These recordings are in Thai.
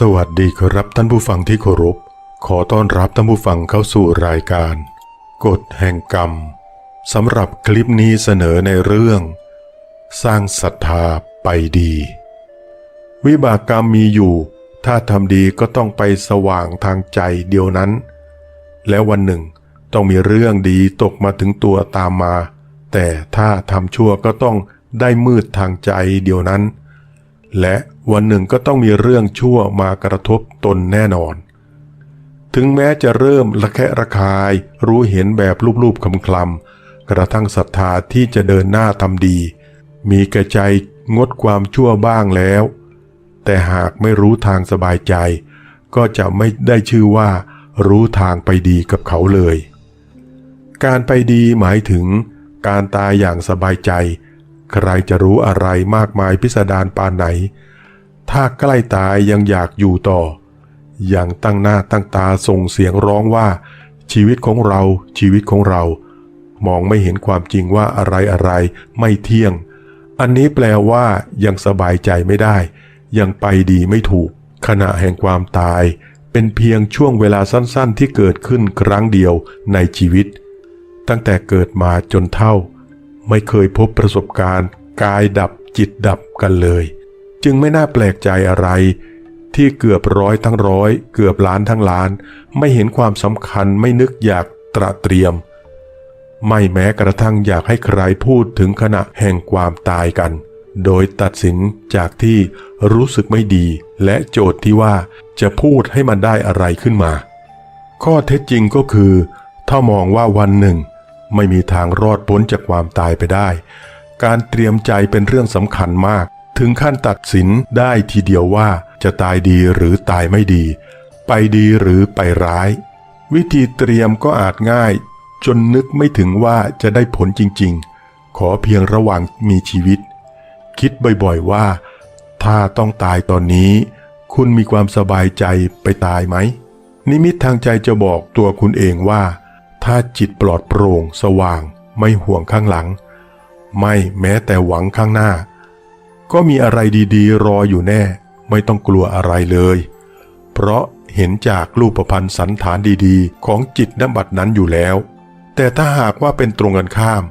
สวัสดีครับท่านผู้ฟังที่เคารพ ขอต้อนรับท่านผู้ฟังเข้าสู่รายการ กฎแห่งกรรมสำหรับคลิปนี้เสนอในเรื่อง สร้างศรัทธาไปดี วิบากกรรมมีอยู่ ถ้าทำดีก็ต้องไปสว่างทางใจเดียวนั้น แล้ววันหนึ่งต้องมีเรื่องดีตกมาถึงตัวตามมา แต่ถ้าทำชั่วก็ต้องได้มืดทางใจเดียวนั้น และวันหนึ่งก็ต้องมีเรื่องชั่วมากระทบตนแน่นอน ถึงแม้จะเริ่มระแคะระคายรู้เห็นแบบรูปๆคำคลำๆกระทั่งศรัทธาที่จะเดินหน้าทำดี มีกระใจงดความชั่วบ้างแล้ว แต่หากไม่รู้ทางสบายใจ ก็จะไม่ได้ชื่อว่า รู้ทางไปดีกับเขาเลย การไปดีหมายถึงการตายอย่างสบายใจ ใครจะรู้อะไรมากมายพิสดารปานไหน ถ้าใกล้ตายยังอยากอยู่ต่อ อย่างตั้งหน้าตั้งตาส่งเสียงร้องว่า ชีวิตของเราชีวิตของเรา มองไม่เห็นความจริงว่าอะไรอะไรไม่เที่ยง อันนี้แปลว่ายังสบายใจไม่ได้ ยังไปดีไม่ถูก ขณะแห่งความตาย เป็นเพียงช่วงเวลาสั้นๆ ที่เกิดขึ้นครั้งเดียวในชีวิต ตั้งแต่เกิดมาจนเท่า ไม่เคยพบประสบการณ์ กายดับจิตดับกันเลย จึงไม่น่าแปลกใจอะไร ที่เกือบร้อยทั้งร้อย เกือบล้านทั้งล้าน ไม่เห็นความสำคัญไม่นึกอยากตระเตรียม ไม่แม้กระทั่งอยากให้ใครพูดถึงขณะแห่งความตายกัน โดยตัดสินจากที่รู้สึกไม่ดี และโจทย์ที่ว่าจะพูดให้มันได้อะไรขึ้นมา ข้อเท็จจริงก็คือ ถ้ามองว่าวันหนึ่ง ไม่มีทางรอดพ้นจากความตายไปได้ การเตรียมใจเป็นเรื่องสำคัญมาก ถึงขั้นตัดสินได้ทีเดียวว่าจะตายดีหรือตายไม่ดี ไปดีหรือไปร้าย วิธีเตรียมก็อาจง่าย จนนึกไม่ถึงว่าจะได้ผลจริง ๆ ขอเพียงระหว่างมีชีวิต คิดบ่อยๆว่า ถ้าต้องตายตอนนี้ คุณมีความสบายใจไปตายไหม นิมิตทางใจจะบอกตัวคุณเองว่า ถ้าจิตปลอดโปร่งสว่าง ไม่ห่วงข้างหลัง ไม่แม้แต่หวังข้างหน้า ก็มีอะไรดีๆ รออยู่แน่ ไม่ต้องกลัวอะไรเลย เพราะเห็นจากรูปประพันธ์สันฐานดีๆ ของจิตนบัตนั้นอยู่แล้ว แต่ถ้าหากว่าเป็นตรงกันข้าม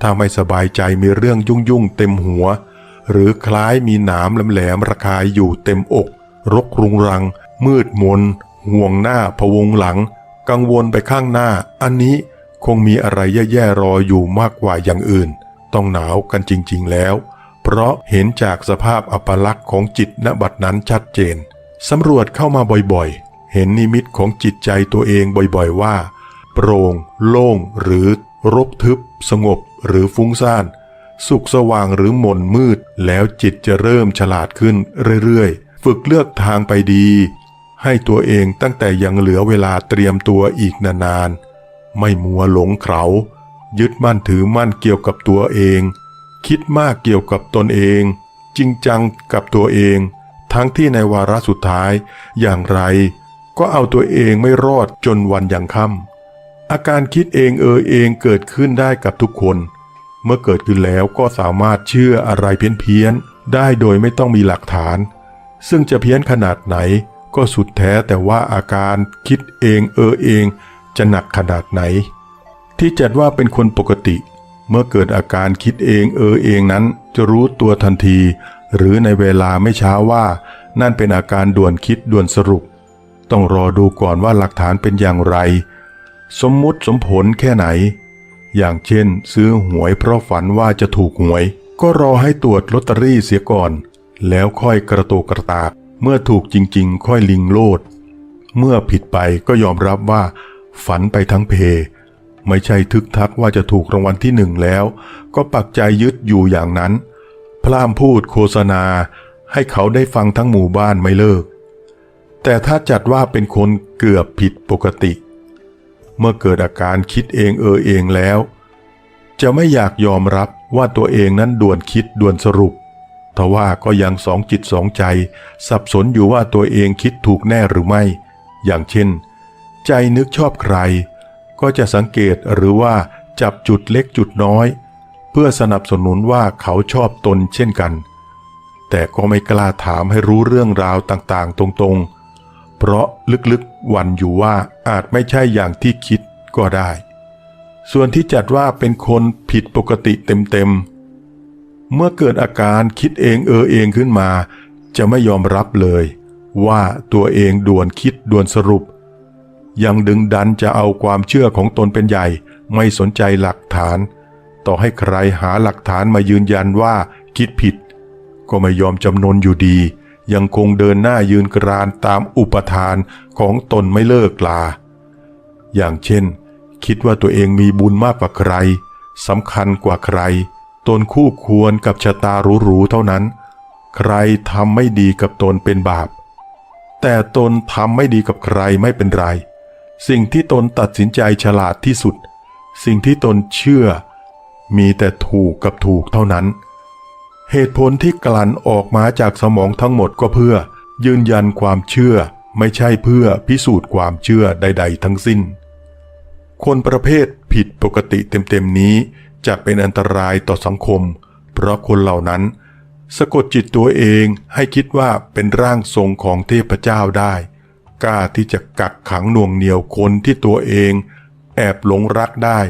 ถ้าไม่สบายใจมีเรื่องยุ่งๆเต็มหัว หรือคล้ายมีหนามแหลมๆระคายอยู่เต็มอก รกรุงรัง มืดมนห่วงหน้าพวงหลัง กังวลไปข้างหน้า อันนี้คงมีอะไรแย่ๆรออยู่มากกว่าอย่างอื่น ต้องหนาวกันจริงๆแล้ว เพราะเห็นจากสภาพอัปลักษณ์ของจิตณบัดนั้นชัดเจนสำรวจเข้ามาบ่อยๆ เห็นนิมิตของจิตใจตัวเองบ่อยๆว่า โปร่ง โล่งหรือรกทึบ สงบหรือฟุ้งซ่านสุขสว่างหรือหม่นมืด แล้วจิตจะเริ่มฉลาดขึ้นเรื่อยๆ ฝึกเลือกทางไปดี ให้ตัวเองตั้งแต่ยังเหลือเวลาเตรียมตัวอีกนานๆ ไม่มัวหลงเขายึดมั่นถือมั่นเกี่ยวกับตัวเอง คิดมากเกี่ยวกับตนเอง จริงจังกับตัวเอง ทั้งที่ในวาระสุดท้ายอย่างไร ก็เอาตัวเองไม่รอดจนวันยังค่ำอาการคิดเองเออเองเกิดขึ้นได้กับทุกคน เมื่อเกิดขึ้นแล้วก็สามารถเชื่ออะไรเพี้ยนๆได้โดยไม่ต้องมีหลักฐาน ซึ่งจะเพี้ยนขนาดไหน ก็สุดแท้แต่ว่าอาการคิดเองเออเองจะหนักขนาดไหน ที่จัดว่าเป็นคนปกติ เมื่อเกิดอาการคิดเองเออเองนั้น จะรู้ตัวทันที หรือในเวลาไม่ช้าว่า นั่นเป็นอาการด่วนคิดด่วนสรุป ต้องรอดูก่อนว่าหลักฐานเป็นอย่างไร สมมุติสมผลแค่ไหน อย่างเช่น ซื้อหวยเพราะฝันว่าจะถูกหวย ก็รอให้ตรวจลอตเตอรี่เสียก่อน แล้วค่อยกระโตกกระตาก เมื่อถูกจริงๆ ค่อยลิงโลด เมื่อผิดไปก็ยอมรับว่า ฝันไปทั้งเพ ไม่ใช่ทึกทักว่าจะถูกรางวัลที่หนึ่งแล้ว ก็ปักใจยึดอยู่อย่างนั้นพร่ำพูดโฆษณาให้เขาได้ฟังทั้งหมู่บ้านไม่เลิก แต่ถ้าจัดว่าเป็นคนเกือบผิดปกติ เมื่อเกิดอาการคิดเองเออเองแล้ว จะไม่อยากยอมรับว่าตัวเองนั้นด่วนคิดด่วนสรุป ทว่าก็ยังสองจิตสองใจ สับสนอยู่ว่าตัวเองคิดถูกแน่หรือไม่ อย่างเช่น ใจนึกชอบใคร ก็จะสังเกตหรือว่าจับจุดเล็กจุดน้อย เพื่อสนับสนุนว่าเขาชอบตนเช่นกัน แต่ก็ไม่กล้าถามให้รู้เรื่องราวต่างๆ ตรงๆ เพราะลึกๆหวันอยู่ว่าอาจไม่ใช่อย่างที่คิดก็ได้ ส่วนที่จัดว่าเป็นคนผิดปกติเต็มๆ เมื่อเกิดอาการคิดเองเออเองขึ้นมา จะไม่ยอมรับเลย ว่าตัวเองด่วนคิดด่วนสรุป ยังดึงดันจะเอาความเชื่อของตนเป็นใหญ่ ไม่สนใจหลักฐาน ต่อให้ใครหาหลักฐานมายืนยันว่าคิดผิด ก็ไม่ยอมจำนนอยู่ดี ยังคงเดินหน้ายืนกรานตามอุปทานของตนไม่เลิกลา อย่างเช่น คิดว่าตัวเองมีบุญมากกว่าใครสำคัญกว่าใคร ตนคู่ควรกับชะตาหรูๆเท่านั้น ใครทำไม่ดีกับตนเป็นบาป แต่ตนทำไม่ดีกับใครไม่เป็นไร สิ่งที่ตนตัดสินใจฉลาดที่สุด สิ่งที่ตนเชื่อ มีแต่ถูกกับถูกเท่านั้น เหตุผลที่กลั่นออกมาจากสมองทั้งหมดก็เพื่อ ยืนยันความเชื่อไม่ใช่เพื่อพิสูจน์ความเชื่อใด ๆ ทั้งสิ้น คนประเภทผิดปกติเต็มๆนี้ จะเป็นอันตรายต่อสังคม เพราะคนเหล่านั้น สะกดจิตตัวเองให้คิดว่าเป็นร่างทรงของเทพเจ้าได้ กล้าที่จะกักขังหน่วงเหนียวคนที่ตัวเอง แอบหลงรักได้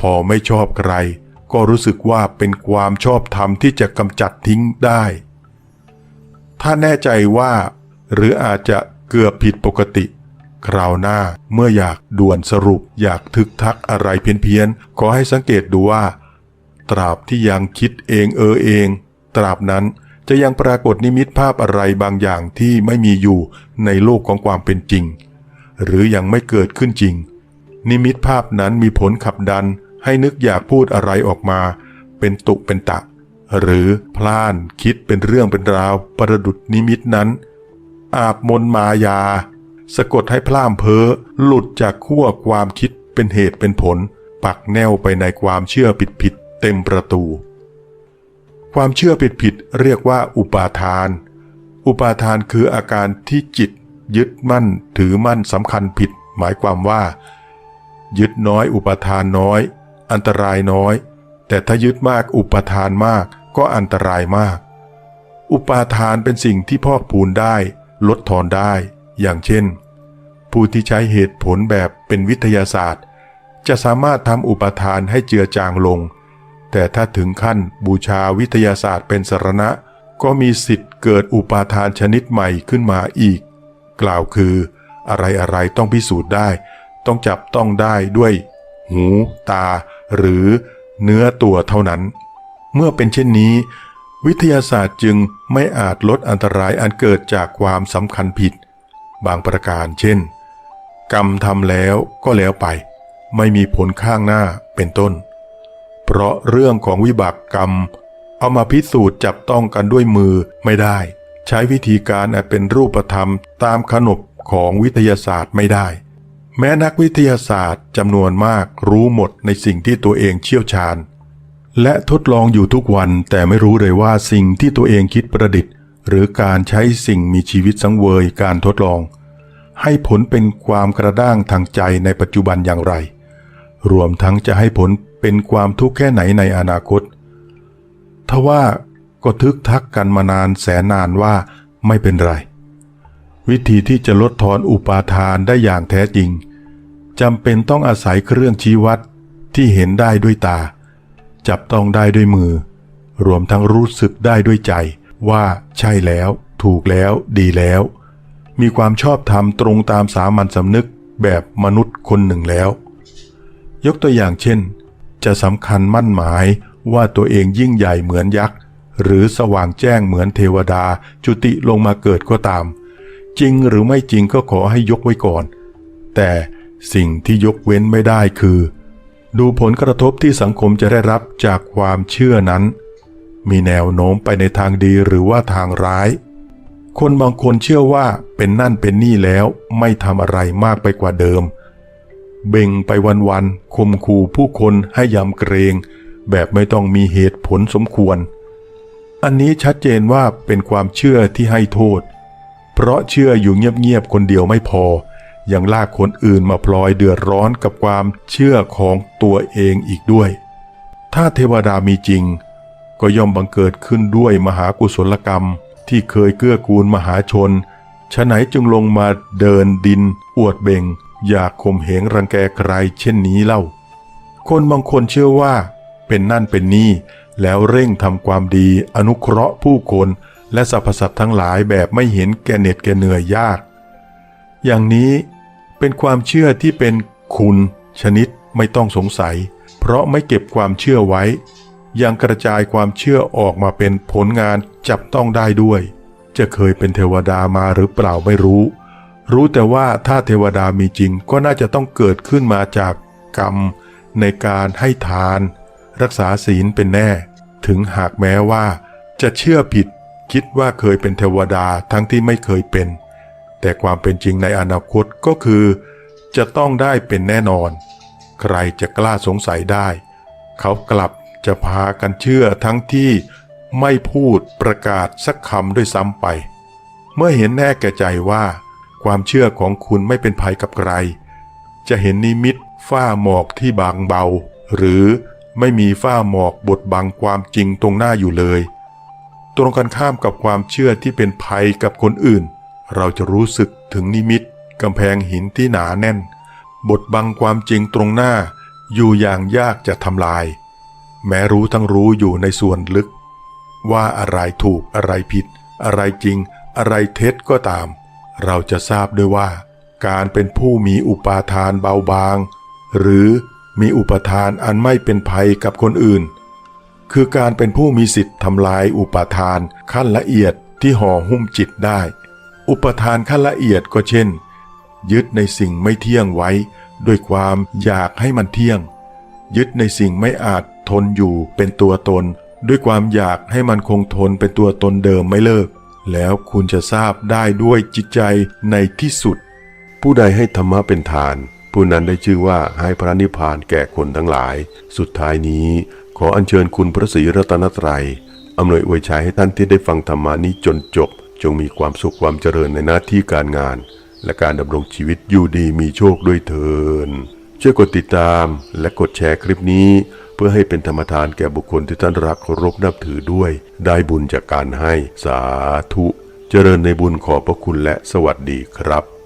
พอไม่ชอบใคร ก็รู้สึกว่าเป็นความชอบธรรมที่จะกำจัดทิ้งได้ ถ้าแน่ใจว่า หรืออาจจะเกือบผิดปกติ คราวหน้าเมื่ออยากด่วนสรุปอยากทึกทักอะไรเพี้ยนๆขอให้สังเกตดูว่า ตราบที่ยังคิดเองเออเอง ตราบนั้นจะยังปรากฏนิมิตภาพอะไรบางอย่างที่ไม่มีอยู่ในโลกของความเป็นจริง หรือยังไม่เกิดขึ้นจริง นิมิตภาพนั้นมีผลขับดันให้นึกอยากพูดอะไรออกมา เป็นตุเป็นตะ หรือพล่านคิดเป็นเรื่องเป็นราว ประดุดนิมิตนั้น อาบมนมายา สะกดให้พล่ามเพ้อหลุดจากขั้วความคิดเป็นเหตุเป็นผล ปักแนวไปในความเชื่อผิดๆเต็มประตู ความเชื่อผิดๆเรียกว่าอุปาทาน อุปาทานคืออาการที่จิต ยึดมั่นถือมั่นสำคัญผิด หมายความว่า ยึดน้อยอุปาทานน้อย อันตรายน้อย แต่ถ้ายึดมากอุปาทานมากก็อันตรายมาก อุปาทานเป็นสิ่งที่พอกพูนได้ ลดทอนได้ อย่างเช่น ผู้ที่ใช้เหตุผลแบบเป็นวิทยาศาสตร์ จะสามารถทำอุปทานให้เจือจางลง แต่ถ้าถึงขั้นบูชาวิทยาศาสตร์เป็นสรณะ ก็มีสิทธิ์เกิดอุปาทานชนิดใหม่ขึ้นมาอีก กล่าวคืออะไรอะไรต้องพิสูจน์ได้ ต้องจับต้องได้ด้วย หู ตา หรือเนื้อตัวเท่านั้น เมื่อเป็นเช่นนี้ วิทยาศาสตร์จึงไม่อาจลดอันตรายอันเกิดจากความสำคัญผิด บางประการ เช่น กรรมทำแล้วก็แล้วไป ไม่มีผลข้างหน้าเป็นต้น เพราะเรื่องของวิบากกรรม เอามาพิสูจน์จับต้องกันด้วยมือไม่ได้ ใช้วิธีการอันเป็นรูปธรรมตามขนบของวิทยาศาสตร์ไม่ได้ แม้นักวิทยาศาสตร์จำนวนมากรู้หมดในสิ่งที่ตัวเองเชี่ยวชาญ และทดลองอยู่ทุกวันแต่ไม่รู้เลยว่าสิ่งที่ตัวเองคิดประดิษฐ์ หรือการใช้สิ่งมีชีวิตสังเวยการทดลอง ให้ผลเป็นความกระด้างทางใจในปัจจุบันอย่างไร รวมทั้งจะให้ผลเป็นความทุกข์แค่ไหนในอนาคตทว่าก็ทึกทักกันมานานแสนนานว่าไม่เป็นไร วิธีที่จะลดทอนอุปาทานได้อย่างแท้จริงจำเป็นต้องอาศัยเครื่องชี้วัดที่เห็นได้ด้วยตา จับต้องได้ด้วยมือ รวมทั้งรู้สึกได้ด้วยใจ ว่าใช่แล้ว ถูกแล้ว ดีแล้ว มีความชอบธรรมตรงตามสามัญสำนึกแบบมนุษย์คนหนึ่งแล้ว ยกตัวอย่างเช่น จะสำคัญมั่นหมายว่าตัวเองยิ่งใหญ่เหมือนยักษ์ หรือสว่างแจ้งเหมือนเทวดาจุติลงมาเกิดก็ตาม จริงหรือไม่จริงก็ขอให้ยกไว้ก่อน แต่สิ่งที่ยกเว้นไม่ได้คือ ดูผลกระทบที่สังคมจะได้รับจากความเชื่อนั้น มีแนวโน้มไปในทางดีหรือว่าทางร้าย คนบางคนเชื่อว่าเป็นนั่นเป็นนี่แล้วไม่ทำอะไรมากไปกว่าเดิม เบ่งไปวันๆคมขู่ผู้คนให้ยำเกรง แบบไม่ต้องมีเหตุผลสมควร อันนี้ชัดเจนว่าเป็นความเชื่อที่ให้โทษ เพราะเชื่ออยู่เงียบๆคนเดียวไม่พอ ยังลากคนอื่นมาพลอยเดือดร้อนกับความเชื่อของตัวเองอีกด้วย ถ้าเทวดามีจริง ก็ย่อมบังเกิดขึ้นด้วยมหากุศลกรรม ที่เคยเกื้อกูลมหาชนฉะไหนจึงลงมาเดินดิน อวดเบ่ง อยากข่มเหงรังแกใครเช่นนี้เล่า คนบางคนเชื่อว่า เป็นนั่นเป็นนี่แล้วเร่งทำความดีอนุเคราะห์ผู้คนและสรรพสัตว์ทั้งหลายแบบไม่เห็นแก่เหน็ดแก่เหนื่อยยาก อย่างนี้เป็นความเชื่อที่เป็นคุณ ชนิดไม่ต้องสงสัย เพราะไม่เก็บความเชื่อไว้ ยังกระจายความเชื่อออกมาเป็นผลงานจับต้องได้ด้วย จะเคยเป็นเทวดามาหรือเปล่าไม่รู้ รู้แต่ว่าถ้าเทวดามีจริงก็น่าจะต้องเกิดขึ้นมาจากกรรมในการให้ทาน รักษาศีลเป็นแน่ ถึงหากแม้ว่า จะเชื่อผิดคิดว่าเคยเป็นเทวดาทั้งที่ไม่เคยเป็น แต่ความเป็นจริงในอนาคตก็คือ จะต้องได้เป็นแน่นอน ใครจะกล้าสงสัยได้ เขากลับ จะพากันเชื่อทั้งที่ไม่พูดประกาศสักคำด้วยซ้ำไป เมื่อเห็นแน่แก่ใจว่า ความเชื่อของคุณไม่เป็นภัยกับใคร จะเห็นนิมิตฝ้าหมอกที่บางเบา หรือไม่มีฝ้าหมอกบดบังความจริงตรงหน้าอยู่เลย ตรงกันข้ามกับความเชื่อที่เป็นภัยกับคนอื่น เราจะรู้สึกถึงนิมิตกำแพงหินที่หนาแน่น บดบังความจริงตรงหน้าอยู่อย่างยากจะทำลาย แม้รู้ทั้งรู้อยู่ในส่วนลึก ว่าอะไรถูกอะไรผิด อะไรจริง อะไรเท็จก็ตาม เราจะทราบด้วยว่า การเป็นผู้มีอุปาทานเบาบาง หรือมีอุปทานอันไม่เป็นภัยกับคนอื่น คือการเป็นผู้มีสิทธิ์ทำลายอุปทานขั้นละเอียดที่ห่อหุ้มจิตได้ อุปทานขั้นละเอียดก็เช่น ยึดในสิ่งไม่เที่ยงไว้ ด้วยความอยากให้มันเที่ยง ยึดในสิ่งไม่อาจ ทนอยู่เป็นตัวตน ด้วยความอยากให้มันคงทนเป็นตัวตนเดิมไม่เลิก แล้วคุณจะทราบได้ด้วยจิตใจในที่สุด ผู้ใดให้ธรรมะเป็นทาน ผู้นั้นได้ชื่อว่าให้พระนิพพานแก่คนทั้งหลาย สุดท้ายนี้ ขออัญเชิญคุณพระศรีรัตนตรัยอำนวยอวยชัยให้ท่านที่ได้ฟังธรรมานี้จนจบ จงมีความสุขความเจริญในหน้าที่การงาน และการดำรงชีวิตอยู่ดีมีโชคด้วยเถินช่วยกดติดตามและกดแชร์คลิปนี้ พื่อให้เป็นธรรมทานแก่บุคคลที่ท่านรักเคารพนับถือด้วย ได้บุญจากการให้สาธุ เจริญในบุญขอบพระคุณและสวัสดีครับ